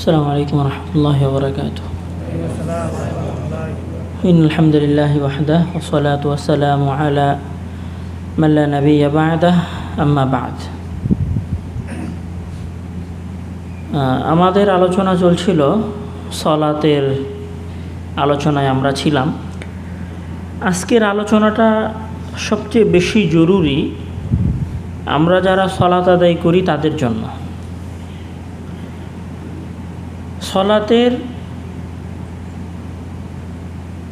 السلام عليكم ورحمة الله وبركاته إن الحمد لله وحده والصلاة والسلام على من لا نبي بعده أما بعد আহ, আমাদের আলোচনা চলছিল সলাতের আলোচনায় আমরা ছিলাম আজকের আলোচনাটা সবচেয়ে বেশি জরুরি আমরা যারা সলাত আদায় করি তাদের জন্য সলাতের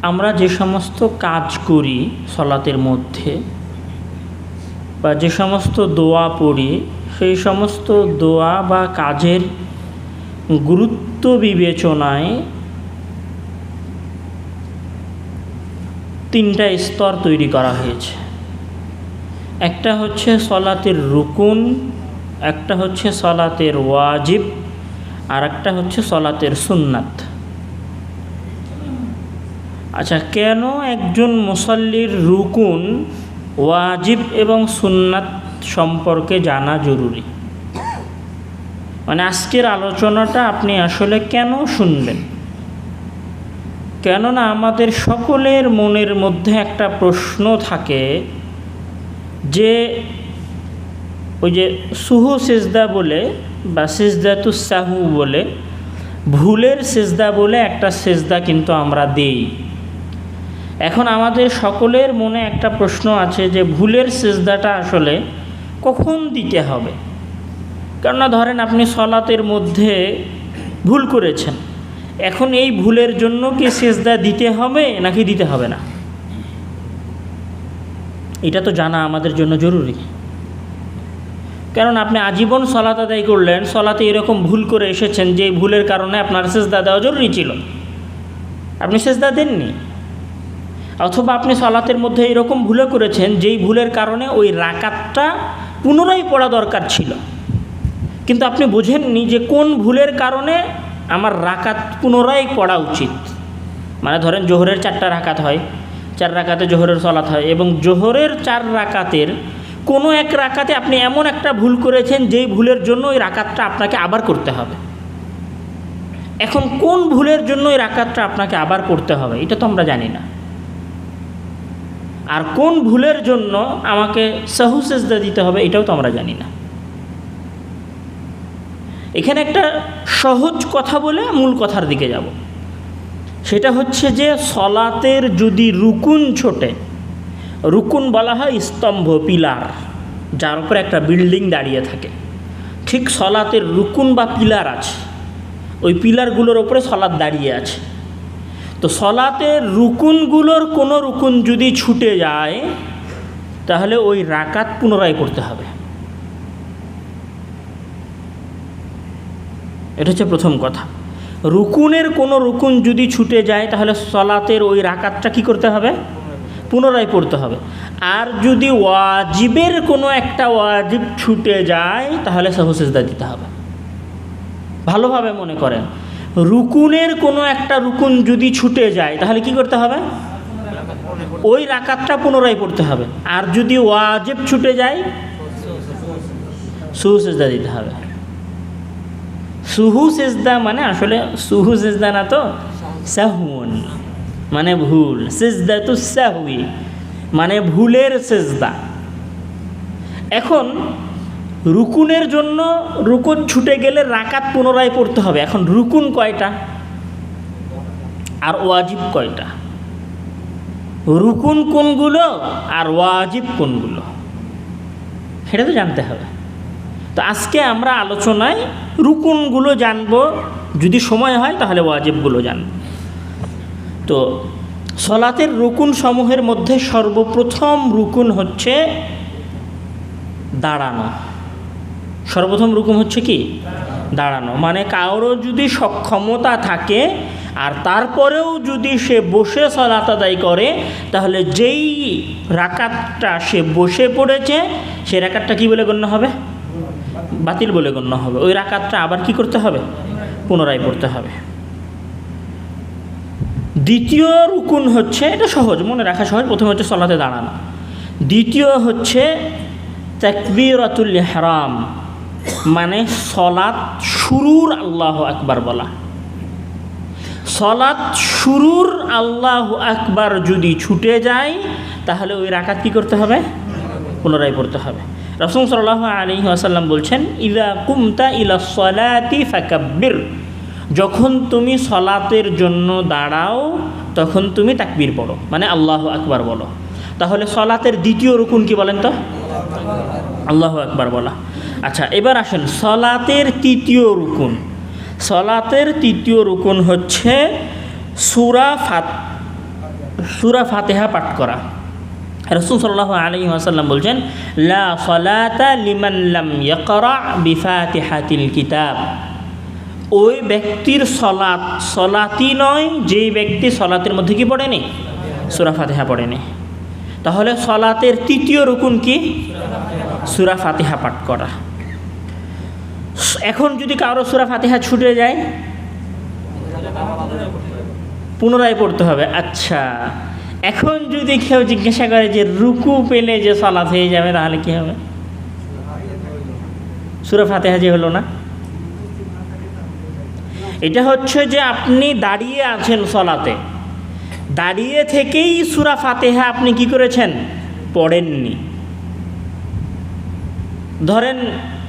আমরা যে সমস্ত কাজ করি সলাতের মধ্যে বা যে সমস্ত দোয়া পড়ি, সেই সমস্ত দোয়া বা কাজের গুরুত্ব বিবেচনায় তিনটা স্তর তৈরি করা হয়েছে। একটা হচ্ছে সলাতের রুকুন, একটা হচ্ছে সলাতের ওয়াজিব আর একটা হচ্ছে সলাতের সুন্নাত। আচ্ছা কেন একজন মুসল্লির রুকুন ওয়াজিব এবং সুন্নাত সম্পর্কে জানা জরুরি? মানে আজকের আলোচনাটা আপনি আসলে কেন শুনবেন? কেননা আমাদের সকলের মনের মধ্যে একটা প্রশ্ন থাকে যে ওই যে সুহ সেজদা বলে বা সেজদাতু সাহু বলে, ভুলের সেজদা বলে একটা সেজদা কিন্তু আমরা দেই। এখন আমাদের সকলের মনে একটা প্রশ্ন আছে যে ভুলের সেজদাটা আসলে কখন দিতে হবে? কেননা ধরেন আপনি সলাতের মধ্যে ভুল করেছেন, এখন এই ভুলের জন্য কি সেজদা দিতে হবে নাকি দিতে হবে না? এটা তো জানা আমাদের জন্য জরুরি। কারণ আপনি আজীবন সলাত আদায় করলেন, সলাতে এরকম ভুল করে এসেছেন যে ভুলের কারণে আপনার সেজদা দেওয়া জরুরি ছিল। আপনি সেজদা দেননি। অথবা আপনি সলাতের মধ্যে এরকম ভুলে করেছেন, যেই ভুলের কারণে ওই রাকাতটা পুনরায় পড়া দরকার ছিল। কিন্তু আপনি বোঝেননি যে কোন ভুলের কারণে আমার রাকাত পুনরায় পড়া উচিত। মানে ধরেন জোহরের চারটা রাকাত হয়, চার রাকাতে জোহরের সলাত হয় এবং জোহরের চার রাকাতের কোনো এক রাকাতে আপনি এমন একটা ভুল করেছেন যেই ভুলের জন্য ওই রাকাতটা আপনাকে আবার করতে হবে। এখন কোন ভুলের জন্য ওই রাকাতটা আপনাকে আবার করতে হবে, এটা তো আমরা জানি না। আর কোন ভুলের জন্য আমাকে সাহু সেজদা দিতে হবে, এটাও তো আমরা জানি না। এখানে একটা সহজ কথা বলে মূল কথার দিকে যাব। সেটা হচ্ছে যে সলাতের যদি রুকুন ছোটে রুকুন বলা হয় স্তম্ভ পিলার, যার উপরে একটা বিল্ডিং দাঁড়িয়ে থাকে। ঠিক সলাতের রুকুন বা পিলার আছে। ওই পিলারগুলোর ওপরে সলাদ দাঁড়িয়ে আছে। তো সলাতের রুকুনগুলোর কোনো রুকুন যদি ছুটে যায়, তাহলে ওই রাকাত পুনরায় করতে হবে। এটা হচ্ছে প্রথম কথা। রুকুনের কোনো রুকুন যদি ছুটে যায়, তাহলে সলাতের ওই রাকাতটা কি করতে হবে? পুনরায় পড়তে হবে। আর যদি ওয়াজিবের কোনো একটা ওয়াজিব ছুটে যায়, তাহলে সাহুসেজদা দিতে হবে। ভালোভাবে মনে করেন। রুকুনের কোনো একটা রুকুন যদি ছুটে যায়, তাহলে কি করতে হবে? ওই রাকাতটা পুনরায় পড়তে হবে। আর যদি ওয়াজিব ছুটে যায় সুহুসেজদা দিতে হবে। সুহু সেজদা মানে আসলে সুহু সেজদা না তো, সাহুন। মানে ভুল। সেজদা তো সাহুই মানে ভুলের সেজদা। এখন রুকুনের জন্য রুকুন ছুটে গেলে রাকাত পুনরায় পড়তে হবে। এখন রুকুন কয়টা? আর ওয়াজিব কয়টা? রুকুন কোনগুলো আর ওয়াজিব কোনগুলো? সেটা তো জানতে হবে। তো আজকে আমরা আলোচনায় রুকুনগুলো জানব। যদি সময় হয় তাহলে ওয়াজিবগুলো জানব। তো সলাতের রুকুন সমূহের মধ্যে সর্বপ্রথম রুকুন হচ্ছে দাঁড়ানো। সর্বপ্রথম রুকুন হচ্ছে কি? দাঁড়ানো। মানে কারোর যদি সক্ষমতা থাকে আর তারপরেও যদি সে বসে সলাত আদায় করে, তাহলে যেই রাকাতটা সে বসে পড়েছে, সে রাকাতটা কি বলে গণ্য হবে? বাতিল বলে গণ্য হবে। ওই রাকাতটা আবার কি করতে হবে? পুনরায় পড়তে হবে। দ্বিতীয় রুকুন হচ্ছে, এটা সহজ, মনে রাখা সহজ, প্রথমে হচ্ছে সলাতে দাঁড়ানো। দ্বিতীয় হচ্ছে তাকবীরাতুল ইহরাম মানে সলাৎ শুরুর আল্লাহ আকবার বলা। সলাৎ শুরুর আল্লাহ আকবার যদি ছুটে যায়, তাহলে ওই রাকাত কী করতে হবে? পুনরায় পড়তে হবে। রসুল সাল্লাহ আলী আসাল্লাম বলছেন ইলা কুমতা ইলা সলাতি ফাকাব্বির। যখন তুমি সলাতের জন্য দাঁড়াও, তখন তুমি তাকবির পড়ো। মানে আল্লাহ আকবার বলো। তাহলে সলাতের দ্বিতীয় রুকুন কি বলেন তো? আল্লাহ আকবার বলা। আচ্ছা এবার আসেন, সলাতের তৃতীয় রুকুন। সলাতের তৃতীয় রুকুন হচ্ছে সুরা ফাত, সুরা ফাতেহা পাঠ করা। রসুল সাল্লাহ আলী আসাল্লাম বলছেন, লা সলাতা লিমান লাম ইয়াকরা বিফাতিহাতিল কিতাব। ওই ব্যক্তির সলাত সলাতি নয়, যেই ব্যক্তি সলাতের মধ্যে কি পড়েনি? সুরা ফাতেহা পড়েনি। তাহলে সলাতের তৃতীয় রুকুন কি? সুরা ফাতিহা পাঠ করা। এখন যদি কারও সুরা ফাতিহা ছুটে যায়, পুনরায় পড়তে হবে। আচ্ছা এখন যদি কেউ জিজ্ঞাসা করে যে রুকু পেলে যে সলাৎ হয়ে যাবে, তাহলে কি হবে? সুরা ফাতেহা যে হলো না? এটা হচ্ছে যে আপনি দাঁড়িয়ে আছেন সলাতে। দাঁড়িয়ে থেকেই সুরা ফাতেহা আপনি কি করেছেন? পড়েননি। ধরেন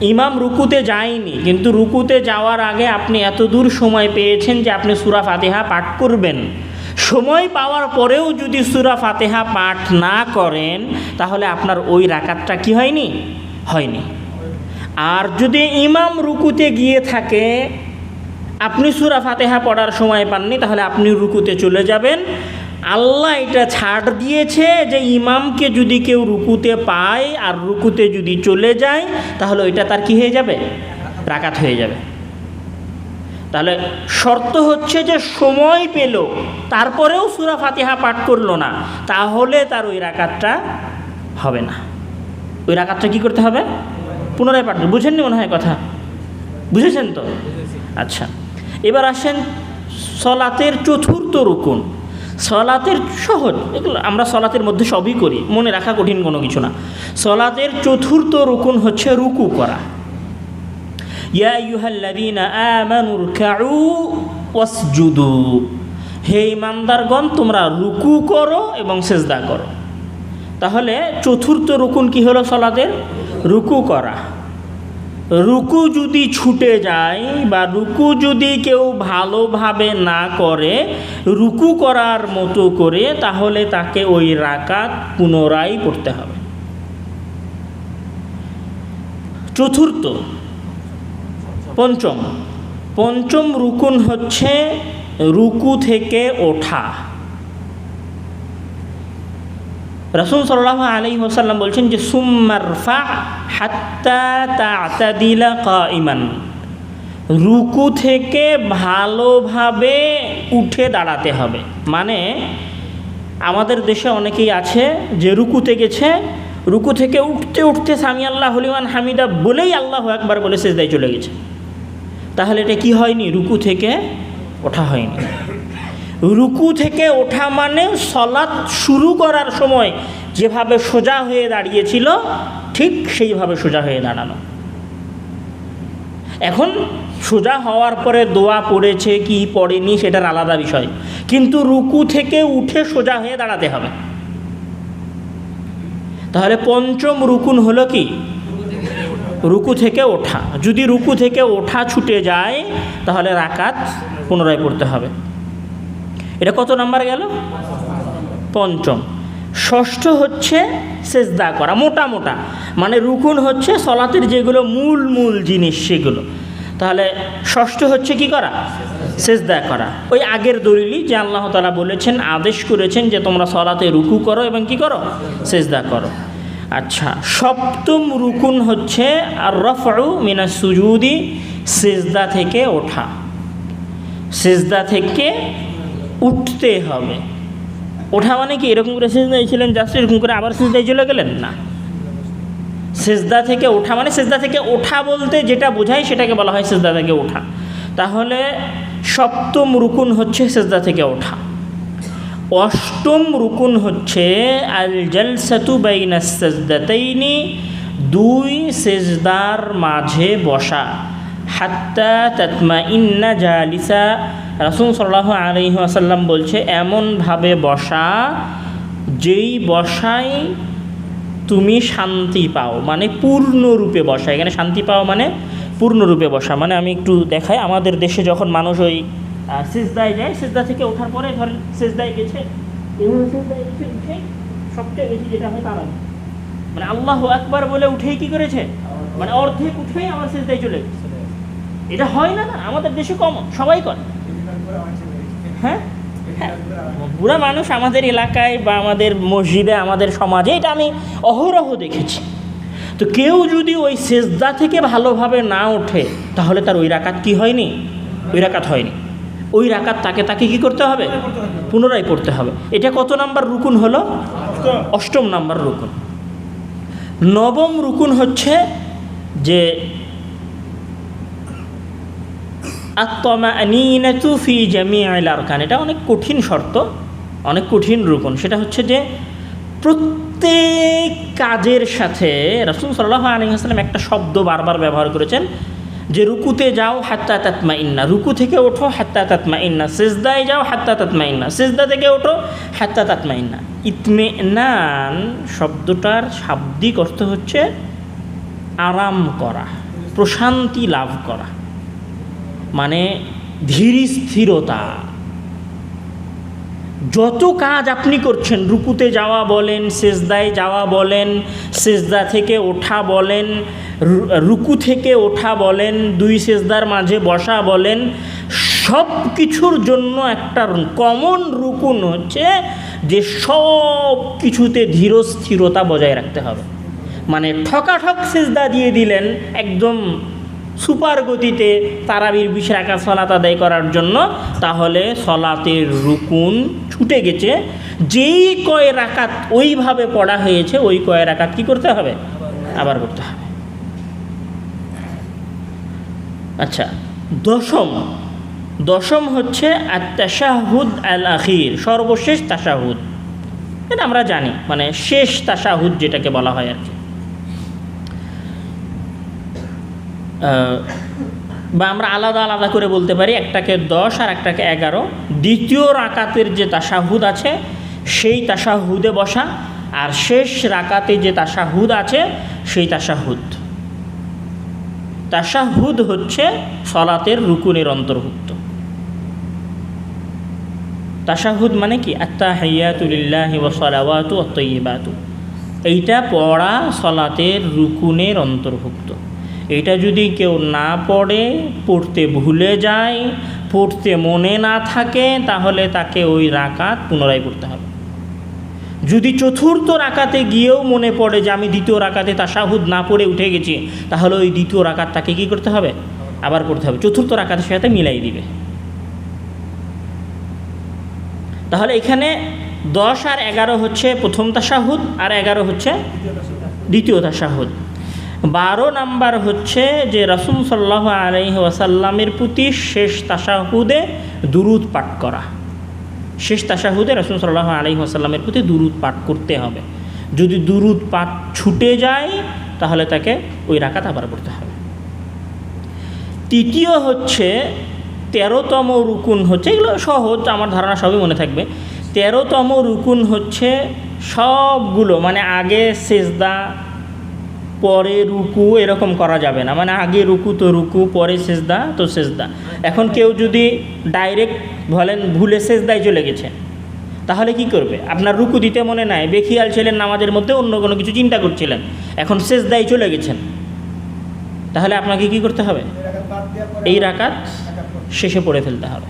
ইমাম রুকুতে যায়নি, কিন্তু রুকুতে যাওয়ার আগে আপনি এত দূর সময় পেয়েছেন যে আপনি সুরা ফাতেহা পাঠ করবেন। সময় পাওয়ার পরেও যদি সুরা ফাতেহা পাঠ না করেন, তাহলে আপনার ওই রাকাতটা কি হয়নি? হয়নি। আর যদি ইমাম রুকুতে গিয়ে থাকে আপনি সুরা ফাতেহা পড়ার সময় পাননি, তাহলে আপনি রুকুতে চলে যাবেন। আল্লাহ এটা ছাড় দিয়েছে যে ইমামকে যদি কেউ রুকুতে পায় আর রুকুতে যদি চলে যায়, তাহলে ওইটা তার কি হয়ে যাবে? রাকাত হয়ে যাবে। তাহলে শর্ত হচ্ছে যে সময় পেল, তারপরেও সুরা ফাতিহা পাঠ করল না, তাহলে তার ওই রাকাতটা হবে না। ওই রাকাতটা কী করতে হবে? পুনরায় পাঠ বুঝেননি মনে হয় কথা? বুঝেছেন তো? আচ্ছা। এবার আসেন সলাতের চতুর্থ রুকুন। সলাতের সহজ, এগুলো আমরা সলাতের মধ্যে সবই করি, মনে রাখা কঠিন কোনো কিছু না। সলাতের চতুর্থ রুকুন হচ্ছে রুকু করা। হে ইমানদারগণ, তোমরা রুকু করো এবং সেজদা করো। তাহলে চতুর্থ রুকুন কি হলো সলাতের? রুকু করা। রুকু যদি ছুটে যায় বা রুকু যদি কেউ ভালোভাবে না করে, রুকু করার মতো করে, তাহলে তাকে ওই রাকাত পুনরায় পড়তে হবে। চতুর্থ, পঞ্চম। পঞ্চম রুকুন হচ্ছে রুকু থেকে ওঠা। রসুল সাল্লাহ আলী ওসাল্লাম বলছেন যে সুম্মারফা হাত্তা তাতাদিলা ইমান রুকু থেকে ভালোভাবে উঠে দাঁড়াতে হবে। মানে আমাদের দেশে অনেকেই আছে যে রুকুতে গেছে, রুকু থেকে উঠতে উঠতে সামি আল্লাহ হলিমান হামিদা বলেই আল্লাহ একবার বলে শেষদায় চলে গেছে। তাহলে এটা কি হয়নি? রুকু থেকে ওঠা হয়নি। রুকু থেকে ওঠা মানে সলাৎ শুরু করার সময় যেভাবে সোজা হয়ে দাঁড়িয়েছিল, ঠিক সেইভাবে সোজা হয়ে দাঁড়ানো। এখন সোজা হওয়ার পরে দোয়া পড়েছে, কি পড়েনি সেটার আলাদা বিষয়। কিন্তু রুকু থেকে উঠে সোজা হয়ে দাঁড়াতে হবে। তাহলে পঞ্চম রুকুন হলো কি? রুকু থেকে ওঠা। যদি রুকু থেকে ওঠা ছুটে যায়, তাহলে রাকাত পুনরায় পড়তে হবে। এটা কত নাম্বার গেল? পঞ্চম। ষষ্ঠ হচ্ছে সেজদা করা, মোটা মোটা। মানে রুকুন হচ্ছে সলাতের যেগুলো মূল মূল জিনিস সেগুলো। তাহলে ষষ্ঠ হচ্ছে কি করা? সেজদা করা। ওই আগের দলিলই যে আল্লাহ তালা বলেছেন, আদেশ করেছেন যে তোমরা সলাতে রুকু করো এবং কি করো? সেজদা করো। আচ্ছা সপ্তম রুকুন হচ্ছে আর রফাউ মিনা সুজুদি, সেজদা থেকে ওঠা। সেজদা থেকে উঠতে হবে। ওঠা মানে কি? এরকম করে সেজদায় ছিলেন, জাস্ট এরকম করে আবার সেজদায় চলে গেলেন? না। সেজদা থেকে ওঠা মানে সেজদা থেকে ওঠা বলতে যেটা বোঝায় সেটাকে বলা হয় সেজদা থেকে ওঠা। তাহলে সপ্তম রুকুন হচ্ছে সেজদা থেকে ওঠা। অষ্টম রুকুন হচ্ছে আল জলসাতু বাইনা সেজদাতাইনি, দুই সেজদার মাঝে বসা। হাত্তা তাতমা ইন্না জালিসা রাসুল সাল্লাহ আলহি আসাল্লাম বলছে, এমনভাবে বসা যেই বসায় তুমি শান্তি পাও। মানে পূর্ণরূপে বসা। এখানে শান্তি পাও মানে পূর্ণরূপে বসা। মানে আমি একটু দেখাই, আমাদের দেশে যখন মানুষ ওই সেজদায় যায়, সেজদা থেকে ওঠার পরে ধরেন সেজদায় গেছে উঠে সবচেয়ে বেশি যেটা হয় তারা মানে আল্লাহ একবার বলে উঠেই কি করেছে? মানে অর্ধেক উঠেই আমার সেজদায় চলে গেছে। এটা হয় না না, আমাদের দেশে কমন, সবাই করে। হ্যাঁ। বুড়া মানুষ আমাদের এলাকায় বা আমাদের মসজিদে, আমাদের সমাজে, এটা আমি অহরহ দেখেছি। তো কেউ যদি ওই সেজদা থেকে ভালোভাবে না ওঠে, তাহলে তার ওই রাকাত কি হয়নি? ওই রাকাত হয়নি। ওই রাকাত তাকে তাকে কি করতে হবে? পুনরায় পড়তে হবে। এটা কত নাম্বার রুকুন হলো? অষ্টম নাম্বার রুকুন। নবম রুকুন হচ্ছে যে আত্মমানিনাতু ফি জামিআল আরকান। এটা অনেক কঠিন শর্ত, অনেক কঠিন রুকন। সেটা হচ্ছে যে প্রত্যেক কাজের সাথে রাসুল সাল্লাহ আলিহাস্লাম একটা শব্দ বারবার ব্যবহার করেছেন যে রুকুতে যাও হাত্তা তাতমা ইন্না রুকু থেকে ওঠো হাত্তা তাতমা ইন্না সেজদায় যাও হাত্তা তাতমা ইন্না সেজদা থেকে ওঠো হাত্তা তাতমা ইন্না ইতমে নান শব্দটার শাব্দিক অর্থ হচ্ছে আরাম করা, প্রশান্তি লাভ করা। মানে ধীর, স্থিরতা। যত কাজ আপনি করছেন, রুকুতে যাওয়া বলেন, সেজদায় যাওয়া বলেন, সেজদা থেকে ওঠা বলেন রুকু থেকে ওঠা বলেন, দুই সেজদার মাঝে বসা বলেন সব কিছুর জন্য একটা কমন রুকুন হচ্ছে যে সব কিছুতে ধীর, স্থিরতা বজায় রাখতে হবে। মানে ঠকাঠক সেজদা দিয়ে দিলেন, একদম সুপার গতিতে তারাবির বিশ রাকাত সলাত আদায় করার জন্য তাহলে সলাতের রুকুন ছুটে গেছে। যেই কয় রাকাত ওইভাবে পড়া হয়েছে, ওই কয় রাকাত কি করতে হবে? আবার করতে হবে। আচ্ছা দশম। দশম হচ্ছে আত্মাশাহুদ আল আখির সর্বশেষ তাশাহুদ। এটা আমরা জানি মানে শেষ তাশাহুদ যেটাকে বলা হয় আর কি। বা আমরা আলাদা আলাদা করে বলতে পারি, একটাকে দশ আর একটাকে এগারো। দ্বিতীয় রাকাতের যে তাসাহুদ আছে, সেই তাসাহুদে বসা, আর শেষ রাকাতে যে তাসাহুদ আছে, সেই তাসাহুদ তাসাহুদ হচ্ছে সলাতের রুকুনের অন্তর্ভুক্ত। তাসাহুদ মানে কি? আত্মা হাইয়াতুলিল্লাহি ওসলাওয়াতু অতইবাতু এইটা পড়া সলাতের রুকুনের অন্তর্ভুক্ত। এটা যদি কেউ না পড়ে, পড়তে ভুলে যায়, পড়তে মনে না থাকে, তাহলে তাকে ওই রাকাত পুনরায় পড়তে হবে। যদি চতুর্থ রাকাতে গিয়েও মনে পড়ে যে আমি দ্বিতীয় রাকাতে তাসাহুদ না পড়ে উঠে গেছি, তাহলে ওই দ্বিতীয় রাকাত তাকে কী করতে হবে? আবার পড়তে হবে। চতুর্থ রাকাতের সাথে মিলাই দিবে। তাহলে এখানে দশ আর এগারো হচ্ছে প্রথম তাসাহুদ আর এগারো হচ্ছে দ্বিতীয় তাসাহুদ বারো নাম্বার হচ্ছে যে রসুল সাল্লাহ আলহি ওয়াসাল্লামের প্রতি শেষ তাসাহুদে দুরুদ পাঠ করা। শেষ তাসাহুদে রসুল সাল্লাহ আলহি ওয়াসাল্লামের প্রতি দুরুদ পাঠ করতে হবে। যদি দুরুদ পাঠ ছুটে যায়, তাহলে তাকে ওই রাকাত আবার পড়তে হবে। তৃতীয় হচ্ছে, তেরোতম রুকুন হচ্ছে, এগুলো সহজ, আমার ধারণা সবই মনে থাকবে। তেরোতম রুকুন হচ্ছে সবগুলো মানে আগে সেজদা পরে রুকু এরকম করা যাবে না। মানে আগে রুকু তো রুকু, পরে সেজদা তো সেজদা। এখন কেউ যদি ডাইরেক্ট বলেন ভুলে সেজদায় চলে গেছে, তাহলে কি করবে? আপনার রুকু দিতে মনে নাই, বেখিয়াল ছিলেন নামাজের মধ্যে অন্য কোনো কিছু চিন্তা করছিলেন, এখন সেজদায় চলে গেছেন। তাহলে আপনাকে কি করতে হবে? এই রাকাত শেষে পড়ে ফেলতে হবে।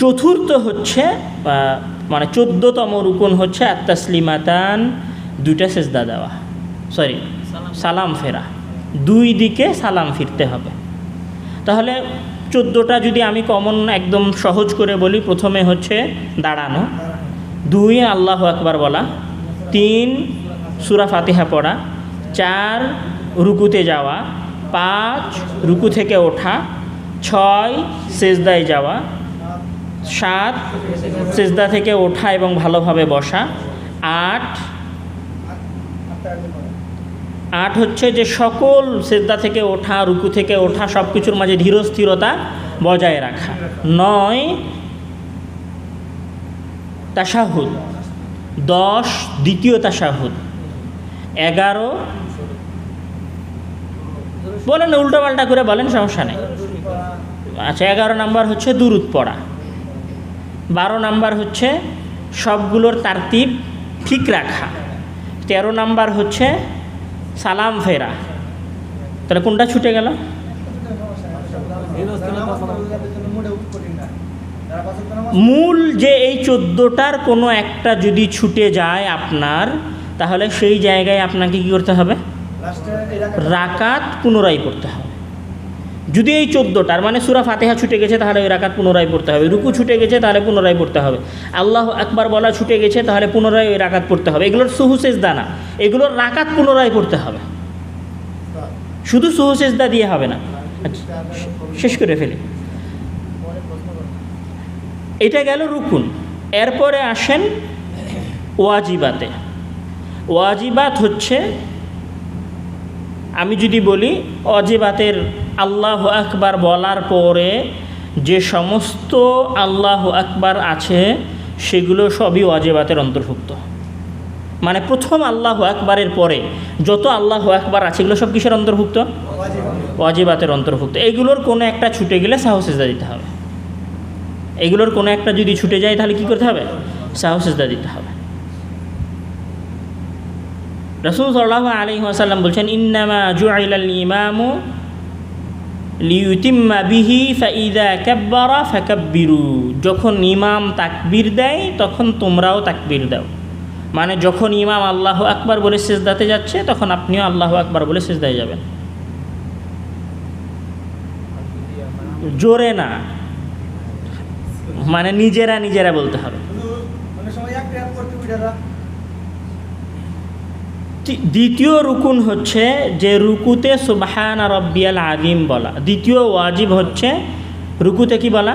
চতুর্থ হচ্ছে মানে চোদ্দতম রুকুন হচ্ছে আত্মাসলিমাতান দুইটা সেজদা দেওয়া। সরি সালাম ফেরা। দুই দিকে সালাম ফিরতে হবে। তাহলে চোদ্দোটা যদি আমি কমন একদম সহজ করে বলি, প্রথমে হচ্ছে দাঁড়ানো। দুই, আল্লাহ আকবার বলা। তিন, সুরা ফাতিহা পড়া। চার, রুকুতে যাওয়া। পাঁচ, রুকু থেকে ওঠা। ছয়, সেজদায় যাওয়া। সাত, সেজদা থেকে ওঠা এবং ভালোভাবে বসা। আট আট হচ্ছে যে সকল সেজদা থেকে ওঠা, রুকু থেকে ওঠা সব কিছুর মাঝে ধীরস্থিরতা বজায় রাখা। নয় তাসাহুদ দশ, দ্বিতীয় তাসাহুদ এগারো, বলেন উল্টোপাল্টা করে বলেন, সমস্যা নেই। আচ্ছা এগারো নাম্বার হচ্ছে দুরুদ পড়া। বারো নাম্বার হচ্ছে সবগুলোর তারতিব ঠিক রাখা। তেরো নাম্বার হচ্ছে সালাম ফেরা। তাহলে কোনটা ছুটে গেল? মূল যে এই চোদ্দোটার কোনো একটা যদি ছুটে যায় আপনার, তাহলে সেই জায়গায় আপনাকে কী করতে হবে? রাকাত পুনরায় করতে হবে। যদি এই চোদ্দোটার মানে সুরা ফাতেহা ছুটে গেছে তাহলে ওই রাকাত পুনরায় পড়তে হবে। রুকু ছুটে গেছে তাহলে পুনরায় পড়তে হবে। আল্লাহ একবার বলা ছুটে গেছে তাহলে পুনরায় ওই রাকাত পড়তে হবে। এগুলোর সুহুসেজ দানা এগুলোর রাকাত পুনরায় পড়তে হবে। শুধু সুহুসেজদা দিয়ে হবে না। আচ্ছা, শেষ করে ফেলি। এটা গেল রুকুন। এরপরে আসেন ওয়াজিবাতে। ওয়াজিবাত হচ্ছে আমি যদি বলি অজিবাতের আল্লাহ আকবার বলার পরে যে সমস্ত আল্লাহ আকবার আছে, সেগুলো সবই ওয়াজিবাতের অন্তর্ভুক্ত। মানে প্রথম আল্লাহ আকবারের পরে যত আল্লাহ আকবার আছে, এগুলো সব কিসের অন্তর্ভুক্ত? ওয়াজিবাতের অন্তর্ভুক্ত। এগুলোর কোনো একটা ছুটে গেলে সাহসেজদা দিতে হবে। এগুলোর কোনো একটা যদি ছুটে যায়, তাহলে কি করতে হবে? সাহসেজদা দিতে হবে। রসুল সাল্লাহ আলী আসাল্লাম বলছেন, ইন্নামা জুআইলাল ইমামু লিউতিম্মা বিহি ফাইদা কাব্বারা ফাকাব্বিরু যখন ইমাম তাকবীর দেয়, তখন তোমরাও তাকবীর দাও। মানে যখন ইমাম আল্লাহ আকবার বলে সেজদাতে যাচ্ছে, তখন আপনিও আল্লাহ আকবার বলে সেজদায় যাবেন। জোরে না। মানে নিজেরা নিজেরা বলতে হবে। তি- দ্বিতীয় রুকুন হচ্ছে যে রুকুতে সুবহান রব্বিয়াল আদিম বলা। দ্বিতীয় ওয়াজিব হচ্ছে রুকুতে কি বলা?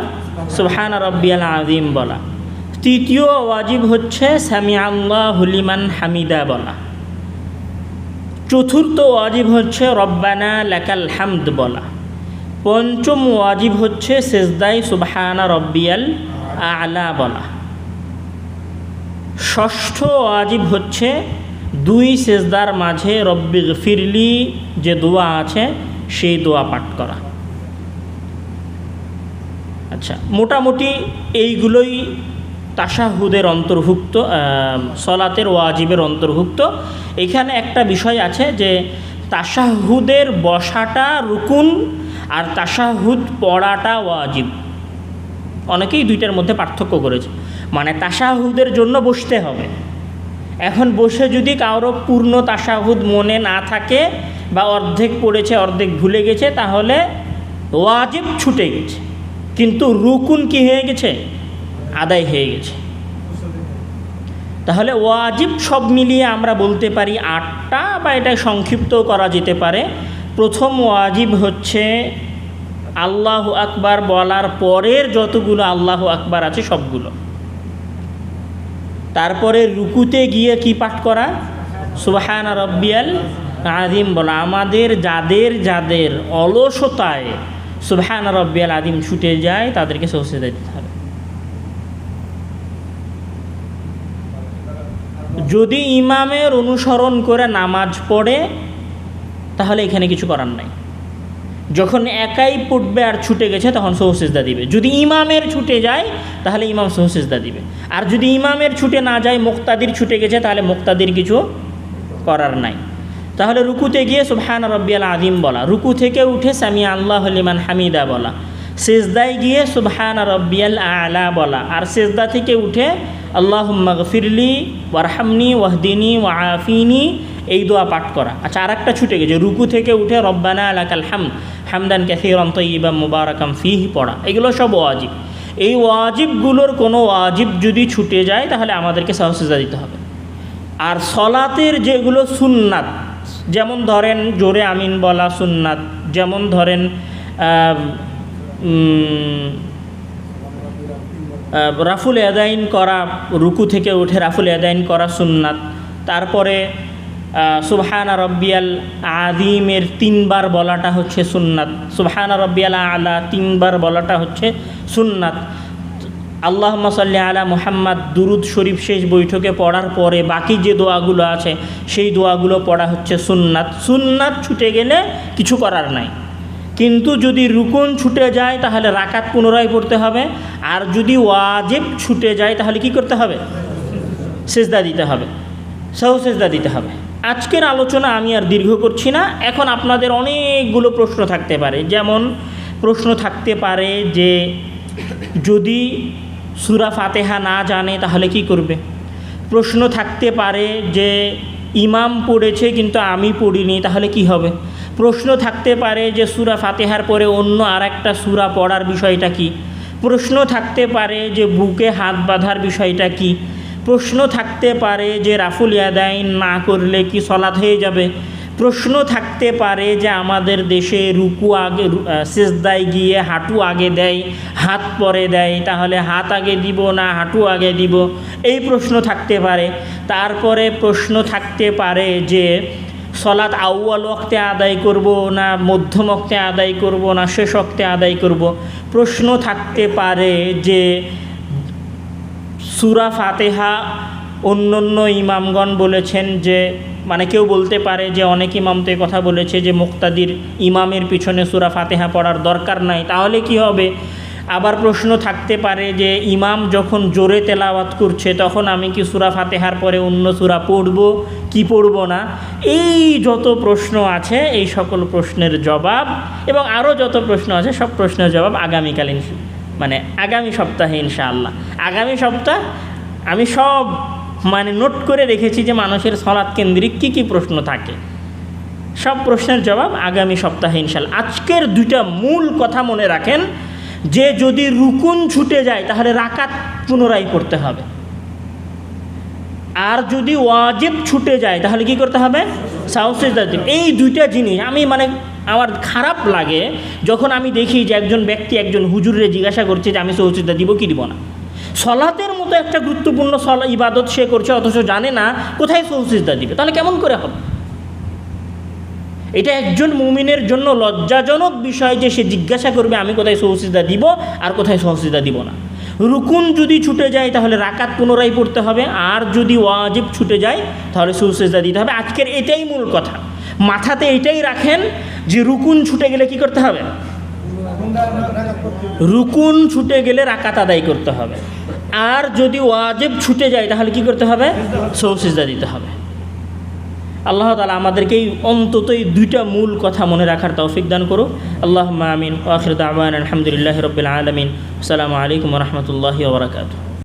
সুবহান রব্বিয়াল আদিম বলা। তৃতীয় ওয়াজিব হচ্ছে সামি হুলিমান হামিদা বলা। চতুর্থ ওয়াজিব হচ্ছে রব্বানা লাকাল হামদ বলা। পঞ্চম ওয়াজিব হচ্ছে সেজদাই সুবহানা রব্বিয়াল আলা বলা। ষষ্ঠ ওয়াজিব হচ্ছে দুই সেজদার মাঝে রব্বি ফিরলি যে দোয়া আছে, সেই দোয়া পাঠ করা। আচ্ছা মোটামুটি এইগুলোই তাশাহুদের অন্তর্ভুক্ত সলাতের ওয়াজিবের অন্তর্ভুক্ত। এখানে একটা বিষয় আছে যে, তাশাহুদের বসাটা রুকুন আর তাশাহুদ পড়াটা ওয়াজিব। অনেকেই দুইটার মধ্যে পার্থক্য করেছে। মানে তাশাহুদের জন্য বসতে হবে। এখন বসে যদি কারও পূর্ণ তাসাহুদ মনে না থাকে বা অর্ধেক পড়েছে, অর্ধেক ভুলে গেছে, তাহলে ওয়াজিব ছুটে গেছে। কিন্তু রুকুন কি হয়ে গেছে? আদায় হয়ে গেছে। তাহলে ওয়াজিব সব মিলিয়ে আমরা বলতে পারি আটটা বা এটা সংক্ষিপ্ত করা যেতে পারে। প্রথম ওয়াজিব হচ্ছে আল্লাহ আকবার বলার পরের যতগুলো আল্লাহ আকবার আছে সবগুলো। তারপরে রুকুতে গিয়ে কি পাঠ করা? সুবাহান রব্বিয়াল আদিম বলা, আমাদের যাদের যাদের অলসতায় সুবাহান রব্বিয়াল আদিম ছুটে যায়, তাদেরকে সহসে দিতে হবে। যদি ইমামের অনুসরণ করে নামাজ পড়ে, তাহলে এখানে কিছু করার নাই। যখন একাই পড়বে আর ছুটে গেছে, তখন সহসেজদা দিবে। যদি ইমামের ছুটে যায়, তাহলে ইমাম সহসেজদা দিবে। আর যদি ইমামের ছুটে না যায়, মুক্তাদির ছুটে গেছে, তাহলে মুক্তাদির কিছু করার নাই। তাহলে রুকুতে গিয়ে সুবহান রব্বিয়াল আদিম বলা। রুকু থেকে উঠে সামি আল্লাহ লিমান হামিদা বলা। সেজদায় গিয়ে সুবহান রব্বিয়াল আলা বলা। আর সেজদা থেকে উঠে আল্লাহ মগফিরলি ওয়ারহামনি ওয়াহদিনী ওয়াফিনী এই দোয়া পাঠ করা। আচ্ছা আর একটা ছুটে গেছে, রুকু থেকে উঠে রব্বানা আলাকাল হাম হামদান ক্যাথিরন তৈবা মুবারাকাম ফিহ পড়া। এগুলো সব ওয়াজিব। এই ওয়াজিবগুলোর কোনো ওয়াজিব যদি ছুটে যায়, তাহলে আমাদেরকে সাহসিজা দিতে হবে। আর সলাতের যেগুলো সুন্নাত, যেমন ধরেন জোরে আমিন বলা সুন্নাত, যেমন ধরেন রাফুল এদাইন করা রুকু থেকে উঠে রাফুল এদাইন করা সুন্নাত। তারপরে সুবহানা রব্বিয়াল আদিমের তিনবার বলাটা হচ্ছে সুন্নাত। সুবহানা রব্বিয়াল আলা তিনবার বলাটা হচ্ছে সুন্নাত। আল্লাহ সাল্লি আলা মুহাম্মদ দুরুদ শরীফ শেষ বৈঠকে পড়ার পরে বাকি যে দোয়াগুলো আছে, সেই দোয়াগুলো পড়া হচ্ছে সুন্নাত। সুন্নাত ছুটে গেলে কিছু করার নাই। কিন্তু যদি রুকন ছুটে যায়, তাহলে রাকাত পুনরায় পড়তে হবে। আর যদি ওয়াজেব ছুটে যায়, তাহলে কি করতে হবে? সেজদা দিতে হবে। সেজদা দিতে হবে। আজকের আলোচনা আমি আর দীর্ঘ করছি না। এখন আপনাদের অনেকগুলো প্রশ্ন থাকতে পারে। যেমন, প্রশ্ন থাকতে পারে যে, যদি সুরা ফাতেহা না জানে, তাহলে কি করবে? প্রশ্ন থাকতে পারে যে, ইমাম পড়েছে, কিন্তু আমি পড়িনি, তাহলে কি হবে? প্রশ্ন থাকতে পারে যে সুরা ফাতেহার পরে অন্য আর একটা সুরা পড়ার বিষয়টা কি? প্রশ্ন থাকতে পারে যে বুকে হাত বাঁধার বিষয়টা কি? প্রশ্ন থাকতে পারে যে রাফুল ইয়াদাইন না করলে কি সলাৎ হয়ে যাবে? প্রশ্ন থাকতে পারে যে আমাদের দেশে রুকু আগে সেজদায় গিয়ে হাঁটু আগে দেয়, হাত পরে দেয়, তাহলে হাত আগে দিব না হাঁটু আগে দিব? এই প্রশ্ন থাকতে পারে। তারপরে প্রশ্ন থাকতে পারে যে সলাৎ আউয়াল ওক্তে আদায় করব না মধ্যম ওক্তে আদায় করব না শেষ ওক্তে আদায় করব। প্রশ্ন থাকতে পারে যে সুরা ফাতেহা অন্য অন্য ইমামগণ বলেছেন যে মানে কেউ বলতে পারে যে অনেক ইমাম তো কথা বলেছে যে মুক্তাদির ইমামের পিছনে সুরা ফাতেহা পড়ার দরকার নাই। তাহলে কি হবে? আবার প্রশ্ন থাকতে পারে যে ইমাম যখন জোরে তেলাওয়াত করছে, তখন আমি কি সুরা ফাতেহার পরে অন্য সুরা পড়ব, কি পড়ব না? এই যত প্রশ্ন আছে, এই সকল প্রশ্নের জবাব এবং আরও যত প্রশ্ন আছে, সব প্রশ্নের জবাব আগামীকালীন মানে আগামী সপ্তাহে ইনশাআল্লাহ। আগামী সপ্তাহ আমি সব মানে নোট করে রেখেছি যে মানুষের সলাৎ কেন্দ্রিক কী কী প্রশ্ন থাকে। সব প্রশ্নের জবাব আগামী সপ্তাহে ইনশাল্লাহ আজকের দুইটা মূল কথা মনে রাখেন যে যদি রুকুন ছুটে যায়, তাহলে রাকাত পুনরায় করতে হবে। আর যদি ওয়াজিব ছুটে যায়, তাহলে কি করতে হবে? সাউসেজদা দিন এই দুইটা জিনিস আমি মানে আমার খারাপ লাগে যখন আমি দেখি যে একজন ব্যক্তি একজন হুজুরে জিজ্ঞাসা করছে যে, আমি সৌসিদা দিব কি দিব না? সলাতের মতো একটা গুরুত্বপূর্ণ সলা ইবাদত সে করছে, অথচ জানে না কোথায় সৌসিদা দিবে। তাহলে কেমন করে হবে? এটা একজন মুমিনের জন্য লজ্জাজনক বিষয় যে সে জিজ্ঞাসা করবে, আমি কোথায় সৌসিদা দিব আর কোথায় সৌসিদা দিব না? রুকুন যদি ছুটে যায়, তাহলে রাকাত পুনরায় পড়তে হবে। আর যদি ওয়াজিব ছুটে যায়, তাহলে সৌসিদা দিতে হবে। আজকের এটাই মূল কথা। মাথাতে এটাই রাখেন যে রুকুন ছুটে গেলে কি করতে হবে? রুকুন ছুটে গেলে রাকাত আদায় করতে হবে। আর যদি ওয়াজিব ছুটে যায়, তাহলে কি করতে হবে? সৌসিজা দিতে হবে। আল্লাহ তালা আমাদেরকে এই অন্তত এই দুইটা মূল কথা মনে রাখার তৌফিক দান করো আল্লাহ আমিন। ওয়াখির আলহামদুলিল্লাহ রবিল আলমিন। আসসালামু আলাইকুম রহমতুল্লাহ ওবরাকাতু